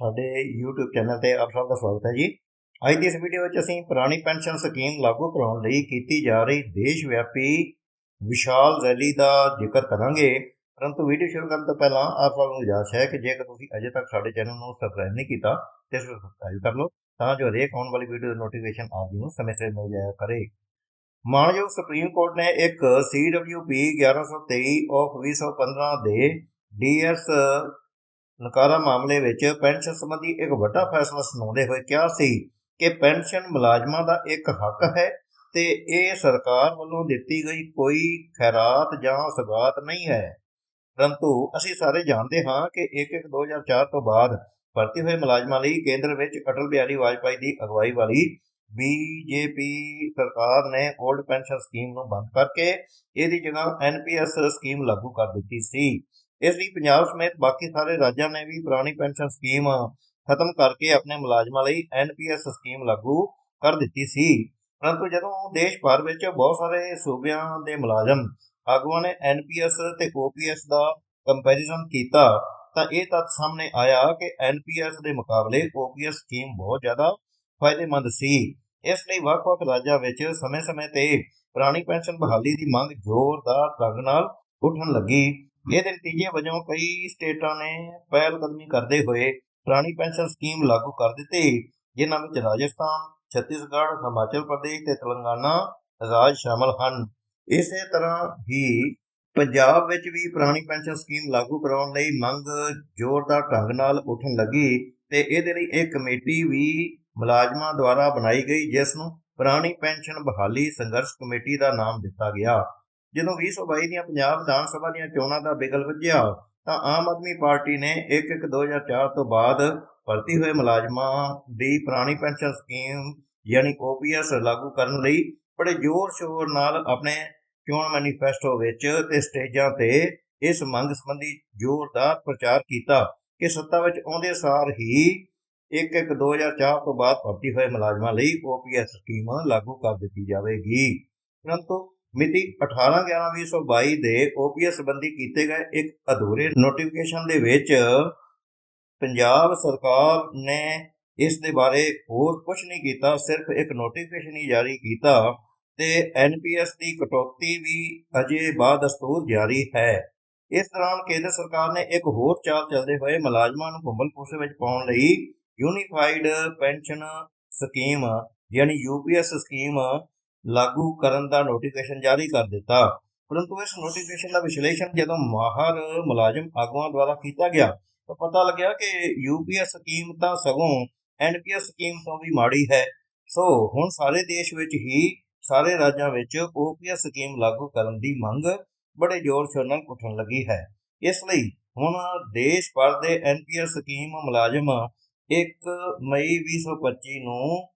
ਸਾਡੇ YouTube channel ਤੇ ਆਪ ਸਭ ਦਾ ਸਵਾਗਤ ਹੈ ਜੀ। ਅੱਜ ਦੀ ਇਸ ਵੀਡੀਓ ਵਿੱਚ ਅਸੀਂ ਪੁਰਾਣੀ ਪੈਨਸ਼ਨ ਸਕੀਮ ਲਾਗੂ ਕਰਾਉਣ ਲਈ ਕੀਤੀ ਜਾ ਰਹੀ ਦੇਸ਼ ਵਿਆਪੀ ਵਿਸ਼ਾਲ ਰੈਲੀ ਦਾ ਜ਼ਿਕਰ ਕਰਾਂਗੇ। ਪਰੰਤੂ ਵੀਡੀਓ ਸ਼ੁਰੂ ਕਰਨ ਤੋਂ ਪਹਿਲਾਂ ਆਪ ਸਭ ਨੂੰ ਗੁਜ਼ਾਰਿਸ਼ ਹੈ ਕਿ ਜੇਕਰ ਤੁਸੀਂ ਅਜੇ ਤੱਕ ਸਾਡੇ ਚੈਨਲ ਨੂੰ ਸਬਸਕ੍ਰਾਈਬ ਨਹੀਂ ਕੀਤਾ, ਤੇ ਇਸ ਨੂੰ ਸਬਸਕ੍ਰਾਈਬ ਕਰ ਲਓ, ਤਾਂ ਜੋ ਹਰੇਕ ਆਉਣ ਵਾਲੀ ਵੀਡੀਓ ਦੀ ਨੋਟੀਫਿਕੇਸ਼ਨ ਆਪ ਜੀ ਨੂੰ ਸਮੇਂ ਸਿਰ ਮਿਲ ਜਾਇਆ ਕਰੇ। ਮਾਨਯੋਗ ਸੁਪਰੀਮ ਕੋਰਟ ਨੇ ਇੱਕ CWP 1123 ਆਫ 2015 ਦੇ ਡੀਐਸ ਨਕਾਰਾ ਮਾਮਲੇ ਵਿੱਚ ਪੈਨਸ਼ਨ ਸੰਬੰਧੀ ਇੱਕ ਵੱਡਾ ਫੈਸਲਾ ਸੁਣਾਉਂਦੇ ਹੋਏ ਕਿਹਾ ਸੀ ਕਿ ਪੈਨਸ਼ਨ ਮੁਲਾਜ਼ਮਾਂ ਦਾ ਇੱਕ ਹੱਕ ਹੈ ਤੇ ਇਹ ਸਰਕਾਰ ਵੱਲੋਂ ਦਿੱਤੀ ਗਈ ਕੋਈ ਖੈਰਾਤ ਜਾਂ ਸਗਾਤ ਨਹੀਂ ਹੈ। ਪਰੰਤੂ ਅਸੀਂ ਸਾਰੇ ਜਾਣਦੇ ਹਾਂ ਕਿ 1-1-2004 ਤੋਂ ਬਾਅਦ ਭਰਤੀ ਹੋਏ ਮੁਲਾਜ਼ਮਾਂ ਲਈ ਕੇਂਦਰ ਵਿੱਚ ਅਟਲ ਬਿਹਾਰੀ ਵਾਜਪਾਈ ਦੀ ਅਗਵਾਈ ਵਾਲੀ ਬੀਜੇਪੀ ਸਰਕਾਰ ਨੇ 올ਡ ਪੈਨਸ਼ਨ ਸਕੀਮ ਨੂੰ ਬੰਦ ਕਰਕੇ ਇਹਦੀ ਜਗ੍ਹਾ ਐਨਪੀਐਸ ਸਕੀਮ ਲਾਗੂ ਕਰ ਦਿੱਤੀ ਸੀ। ਇਸ ਲਈ ਪੰਜਾਬ ਸਮੇਤ ਬਾਕੀ ਸਾਰੇ ਰਾਜਾਂ ਨੇ ਵੀ ਪੁਰਾਣੀ ਪੈਨਸ਼ਨ ਸਕੀਮ ਖਤਮ ਕਰਕੇ ਆਪਣੇ ਮੁਲਾਜ਼ਮਾਂ ਲਈ ਐਨਪੀਐਸ ਸਕੀਮ ਲਾਗੂ ਕਰ ਦਿੱਤੀ ਸੀ। ਪਰੰਤੂ ਜਦੋਂ ਦੇਸ਼ ਭਰ ਵਿੱਚ ਬਹੁਤ ਸਾਰੇ ਸੂਬਿਆਂ ਦੇ ਮੁਲਾਜ਼ਮ ਆਗੂਆਂ ਨੇ ਐਨਪੀਐਸ ਤੇ ਓਪੀਐਸ ਦਾ ਕੰਪੈਰੀਜ਼ਨ ਕੀਤਾ, ਤਾਂ ਇਹ ਤੱਥ ਸਾਹਮਣੇ ਆਇਆ ਕਿ ਐਨਪੀਐਸ ਦੇ ਮੁਕਾਬਲੇ ਓਪੀਐਸ ਸਕੀਮ ਬਹੁਤ ਜ਼ਿਆਦਾ ਫਾਇਦੇਮੰਦ ਸੀ। ਇਸ ਲਈ ਵੱਖ-ਵੱਖ ਰਾਜਾਂ ਵਿੱਚ ਸਮੇਂ-ਸਮੇਂ ਤੇ ਪੁਰਾਣੀ ਪੈਨਸ਼ਨ ਬਹਾਲੀ ਦੀ ਮੰਗ ਜ਼ੋਰਦਾਰ ਢੰਗ ਨਾਲ ਉੱਠਣ ਲੱਗੀ। ਇਹਦੇ ਨਤੀਜੇ ਵਜੋਂ ਕਈ ਸਟੇਟਾਂ ਨੇ ਪਹਿਲ ਕਦਮੀ ਕਰਦੇ ਹੋਏ ਪੁਰਾਣੀ ਪੈਨਸ਼ਨ ਸਕੀਮ ਲਾਗੂ ਕਰ ਦਿੱਤੀ, ਜਿਨ੍ਹਾਂ ਵਿੱਚ ਰਾਜਸਥਾਨ, ਛੱਤੀਸਗੜ੍ਹ, ਹਿਮਾਚਲ ਪ੍ਰਦੇਸ਼ ਤੇ ਤੇਲੰਗਾਨਾ ਰਾਜ ਸ਼ਾਮਲ ਹਨ। ਇਸੇ ਤਰ੍ਹਾਂ ਹੀ ਪੰਜਾਬ ਵਿੱਚ ਵੀ ਪੁਰਾਣੀ ਪੈਨਸ਼ਨ ਸਕੀਮ ਲਾਗੂ ਕਰਾਉਣ ਲਈ ਮੰਗ ਜ਼ੋਰਦਾਰ ਢੰਗ ਨਾਲ ਉੱਠਣ ਲੱਗੀ ਤੇ ਇਹਦੇ ਲਈ ਇੱਕ ਕਮੇਟੀ ਵੀ ਮੁਲਾਜ਼ਮਾਂ ਦੁਆਰਾ ਬਣਾਈ ਗਈ, ਜਿਸ ਨੂੰ ਪੁਰਾਣੀ ਪੈਨਸ਼ਨ ਬਹਾਲੀ ਸੰਘਰਸ਼ ਕਮੇਟੀ ਦਾ ਨਾਮ ਦਿੱਤਾ ਗਿਆ। ਜਦੋਂ 2022 ਦੀਆਂ ਪੰਜਾਬ ਵਿਧਾਨ ਸਭਾ ਦੀਆਂ ਚੋਣਾਂ ਦਾ ਬਿਗਲ ਵੱਜਿਆ, ਤਾਂ ਆਮ ਆਦਮੀ ਪਾਰਟੀ ਨੇ 1-1-2004 ਤੋਂ ਬਾਅਦ ਭਰਤੀ ਹੋਏ ਮੁਲਾਜ਼ਮਾਂ ਦੀ ਪੁਰਾਣੀ ਪੈਨਸ਼ਨ ਸਕੀਮ ਯਾਨੀ ਓਪੀਐਸ ਲਾਗੂ ਕਰਨ ਲਈ ਬੜੇ ਜ਼ੋਰ-ਸ਼ੋਰ ਨਾਲ ਆਪਣੇ ਚੋਣ ਮੈਨੀਫੈਸਟੋ ਵਿੱਚ ਤੇ ਸਟੇਜਾਂ ਤੇ ਇਸ ਮੰਗ ਸੰਬੰਧੀ ਜ਼ੋਰਦਾਰ ਪ੍ਰਚਾਰ ਕੀਤਾ ਕਿ ਸੱਤਾ ਵਿੱਚ ਆਉਂਦੇ ਸਾਰ ਹੀ 1-1-2004 ਤੋਂ ਬਾਅਦ ਭਰਤੀ ਹੋਏ ਮੁਲਾਜ਼ਮਾਂ ਲਈ ਓਪੀਐਸ ਸਕੀਮ ਲਾਗੂ ਕਰ ਦਿੱਤੀ ਜਾਵੇਗੀ। ਪਰੰਤੂ ਮਿਤੀ 18/11/2022 ਦੇ ਓਪੀਐਸ ਸੰਬੰਧੀ ਕੀਤੇ ਗਏ ਇੱਕ ਅਧੂਰੇ ਨੋਟੀਫਿਕੇਸ਼ਨ ਦੇ ਵਿੱਚ ਪੰਜਾਬ ਸਰਕਾਰ ਨੇ ਇਸ ਦੇ ਬਾਰੇ ਹੋਰ ਕੁਝ ਨਹੀਂ ਕੀਤਾ, ਸਿਰਫ ਇੱਕ ਨੋਟੀਫਿਕੇਸ਼ਨ ਹੀ ਜਾਰੀ ਕੀਤਾ ਤੇ ਐਨਪੀਐਸ ਦੀ ਕਟੌਤੀ ਵੀ ਅਜੇ ਬਾਦਸਤੂਰ ਜਾਰੀ ਹੈ। ਇਸ ਦੌਰਾਨ ਕੇਂਦਰ ਸਰਕਾਰ ਨੇ ਇੱਕ ਹੋਰ ਚਾਲ ਚੱਲਦੇ ਹੋਏ ਮੁਲਾਜ਼ਮਾਂ ਨੂੰ ਭੰਬਲ ਵਿੱਚ ਪਾਉਣ ਲਈ ਯੂਨੀਫਾਈਡ ਪੈਨਸ਼ਨ ਸਕੀਮ ਯਾਨੀ ਯੂਪੀਐਸ ਸਕੀਮ ਲਾਗੂ ਕਰਨ ਦਾ ਨੋਟੀਫਿਕੇਸ਼ਨ ਜਾਰੀ ਕਰ ਦਿੱਤਾ। ਪਰੰਤੂ ਇਸ ਨੋਟੀਫਿਕੇਸ਼ਨ ਦਾ ਵਿਸ਼ਲੇਸ਼ਣ ਜਦੋਂ ਮਾਹਰ ਮੁਲਾਜ਼ਮ ਆਗੂਆਂ ਦੁਆਰਾ ਕੀਤਾ ਗਿਆ, ਤਾਂ ਪਤਾ ਲੱਗਿਆ ਕਿ ਯੂਪੀਐਸ ਸਕੀਮ ਤਾਂ ਸਗੋਂ ਐਨਪੀਐਸ ਸਕੀਮ ਤੋਂ ਵੀ ਮਾੜੀ ਹੈ। ਸੋ ਹੁਣ ਸਾਰੇ ਦੇਸ਼ ਵਿੱਚ ਹੀ, ਸਾਰੇ ਰਾਜਾਂ ਵਿੱਚ ਓਪੀਐਸ ਸਕੀਮ ਲਾਗੂ ਕਰਨ ਦੀ ਮੰਗ ਬੜੇ ਜ਼ੋਰ ਸ਼ੋਰ ਨਾਲ ਉੱਠਣ ਲੱਗੀ ਹੈ। ਇਸ ਲਈ ਹੁਣ ਦੇਸ਼ ਭਰ ਦੇ ਐਨਪੀਐਸ ਸਕੀਮ ਮੁਲਾਜ਼ਮ 1 ਮਈ 2025 ਨੂੰ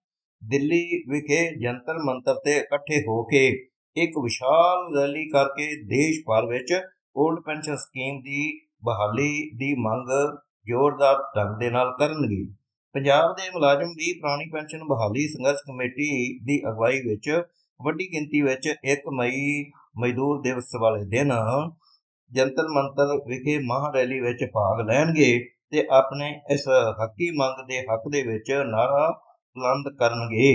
ਦਿੱਲੀ ਵਿਖੇ ਜੰਤਰ ਮੰਤਰ ਤੇ ਇਕੱਠੇ ਹੋ ਕੇ ਇੱਕ ਵਿਸ਼ਾਲ ਰੈਲੀ ਕਰਕੇ ਦੇਸ਼ ਭਰ ਵਿੱਚ 올ਡ ਪੈਨਸ਼ਨ ਸਕੀਮ ਦੀ ਬਹਾਲੀ ਦੀ ਮੰਗ ਜ਼ੋਰਦਾਰ ਢੰਗ ਦੇ ਨਾਲ ਕਰਨਗੇ। ਪੰਜਾਬ ਦੇ ਮੁਲਾਜ਼ਮ ਵੀ ਪੁਰਾਣੀ ਪੈਨਸ਼ਨ ਬਹਾਲੀ ਸੰਘਰਸ਼ ਕਮੇਟੀ ਦੀ ਅਗਵਾਈ ਵਿੱਚ ਵੱਡੀ ਗਿਣਤੀ ਵਿੱਚ 1 ਮਈ ਮਜ਼ਦੂਰ ਦਿਵਸ ਵਾਲੇ ਦਿਨ ਜੰਤਰ ਮੰਤਰ ਵਿਖੇ ਮਹਾ ਰੈਲੀ ਵਿੱਚ ਭਾਗ ਲੈਣਗੇ ਤੇ ਆਪਣੇ ਇਸ ਹੱਕੀ ਮੰਗ ਦੇ ਹੱਕ ਦੇ ਵਿੱਚ ਨਾਰਾ ਬੁਲੰਦ ਕਰਨਗੇ।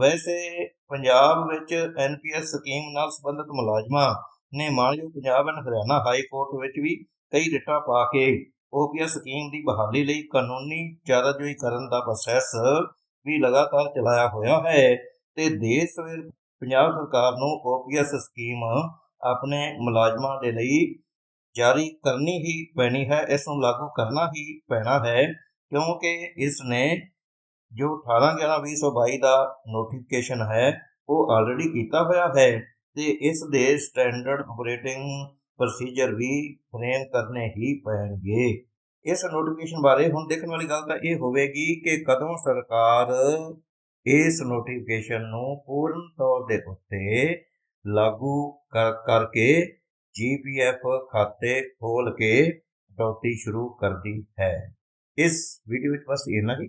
ਵੈਸੇ ਪੰਜਾਬ ਵਿੱਚ ਐਨਪੀਐਸ ਸਕੀਮ ਨਾਲ ਸੰਬੰਧਿਤ ਮੁਲਾਜ਼ਮਾਂ ਨੇ ਮਾਨਯੋਗ Punjab and Haryana high court ਵਿੱਚ ਵੀ ਕਈ ਰਿਟਾਂ ਪਾ ਕੇ ਓਪੀਐਸ ਸਕੀਮ ਦੀ ਬਹਾਲੀ ਲਈ ਕਾਨੂੰਨੀ ਚਾਰਾਜੋਈ ਕਰਨ ਦਾ ਪ੍ਰੋਸੈਸ ਵੀ ਲਗਾਤਾਰ ਚਲਾਇਆ ਹੋਇਆ ਹੈ ਤੇ ਦੇਸ਼ ਸਵੇਰ ਪੰਜਾਬ ਸਰਕਾਰ ਨੂੰ ਓਪੀਐਸ ਸਕੀਮ ਆਪਣੇ ਮੁਲਾਜ਼ਮਾਂ ਦੇ ਲਈ ਜਾਰੀ ਕਰਨੀ ਹੀ ਪੈਣੀ ਹੈ, ਇਸ ਨੂੰ ਲਾਗੂ ਕਰਨਾ ਹੀ ਪੈਣਾ ਹੈ ਕਿਉਂਕਿ ਇਸ ਨੇ ਜੋ 18/11/2022 ਦਾ ਨੋਟੀਫਿਕੇਸ਼ਨ ਹੈ, ਉਹ ਆਲਰੇਡੀ ਕੀਤਾ ਹੋਇਆ ਹੈ ਤੇ ਇਸ ਦੇ ਸਟੈਂਡਰਡ ਆਪਰੇਟਿੰਗ ਪ੍ਰੋਸੀਜਰ ਵੀ ਫਰੇਮ ਕਰਨੇ ਹੀ ਪੈਣਗੇ। ਇਸ ਨੋਟੀਫਿਕੇਸ਼ਨ ਬਾਰੇ ਹੁਣ ਦੇਖਣ ਵਾਲੀ ਗੱਲ ਤਾਂ ਇਹ ਹੋਵੇਗੀ ਕਿ ਕਦੋਂ ਸਰਕਾਰ ਇਸ ਨੋਟੀਫਿਕੇਸ਼ਨ ਨੂੰ ਪੂਰਨ ਤੌਰ ਦੇ ਉੱਤੇ ਲਾਗੂ ਕਰ, ਕਰਕੇ ਜੀਪੀਐਫ ਖਾਤੇ ਖੋਲ ਕੇ ਕਟੌਤੀ ਸ਼ੁਰੂ ਕਰਦੀ ਹੈ। ਇਸ ਵੀਡੀਓ ਵਿੱਚ ਬਸ ਇੰਨਾ ਹੀ।